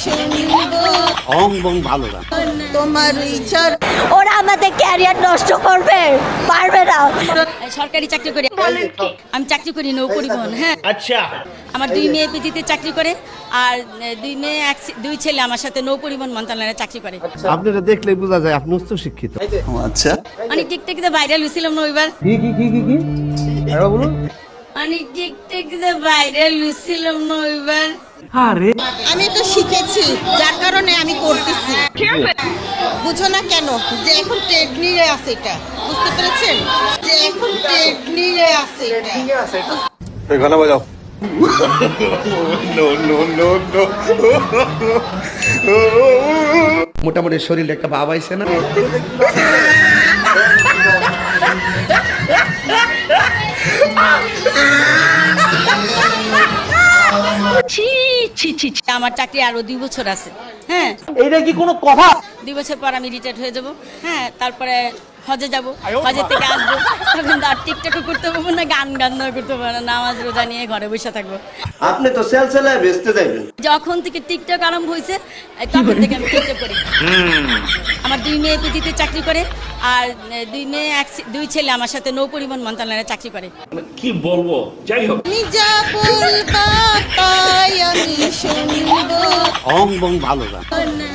শুনব অং বং ভালো না তোমার ওরা আমাদের ক্যারিয়ার নষ্ট করবে পারবে না। সরকারি চাকরি করি আমি চাকরি করি নৌ পরিবহন হ্যাঁ। আচ্ছা। আমার দুই মেয়ে পিজিতে চাকরি করে আর দুই মেয়ে এক দুই ছেলে আমার সাথে নৌ পরিবহন মন্ত্রণালয়ে চাকরি করে। আপনারা দেখলে বোঝা যায় আপনি উচ্চ শিক্ষিত। আচ্ছা। অনেক টিকটিকিতে ভাইরাল হয়েছিলাম না ওইবার। কি কি কি কি কি? বলুন। অনেক টিকটিকিতে ভাইরাল হয়েছিলাম না ওইবার। আমি এটা শিখেছি যার কারণে আমি করতেছি। বুঝো না কেন যে এখন ট্রেডনিরে আছে এটা বুঝতে পেরেছেন? যে এখন ট্রেডনিরে আছে এটা। গানা বাজাও। মোটামুটি শরীরে একটা ভাব আইছে না। আমার চাকরি আরও দুই বছর আছে। হ্যাঁ। এইটা কি কোনো কথা? দুই বছর পর আমি রিটায়ার্ড হয়ে যাব। হ্যাঁ তারপরে হজে যাব। হজে থেকে আসব। তখন তো আর টিকটকও করতে পারব না গান গান করতে পারব না নামাজ রোজা নিয়ে ঘরে বসে থাকব। আপনি তো সেল সেলায় বেচতে যাইবেন। যখন থেকে টিকটক আরম্ভ হয়েছে তখন থেকে আমি টিকটক করি। আমার দুই মেয়ে পিজিতে চাকরি করে আর দুই মেয়ে এক দুই ছেলে আমার সাথে নৌ পরিবহন মন্ত্রণালয়ে চাকরি করে। কি বলব? যাই হোক। যা বলবা তাই আমি শুনব। অং বং ভালো না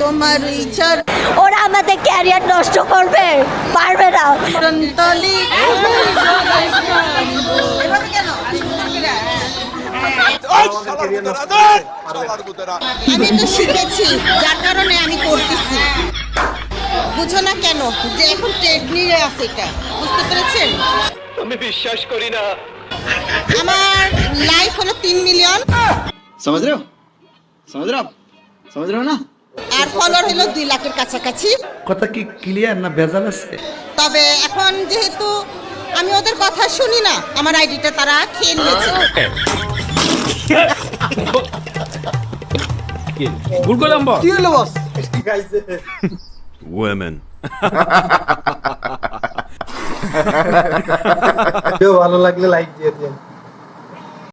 তোমার ইচ্ছার ওরা আমাদের ক্যারিয়ার নষ্ট করবে পারবে না। আমি তো শিখেছি যার কারণে আমি করতেছি। বুঝো না কেন যে এখন আছে এটা বুঝতে পেরেছেন? আমি বিশ্বাস করি না। আমার লাইফ হলো তিন মিলিয়ন সমাজ রেও সমাজ সমাজ না? আর ফলোয়ার হলো দুই লাখের কাছাকাছি। কথা কি ক্লিয়ার না ভেজাল আছে? তবে এখন যেহেতু আমি ওদের কথা শুনি না আমার আইডিটা তারা খেয়ে নিয়েছে। ভুল করলাম বল কি হলো বস? Women. ভালো লাগলে লাইক দিয়ে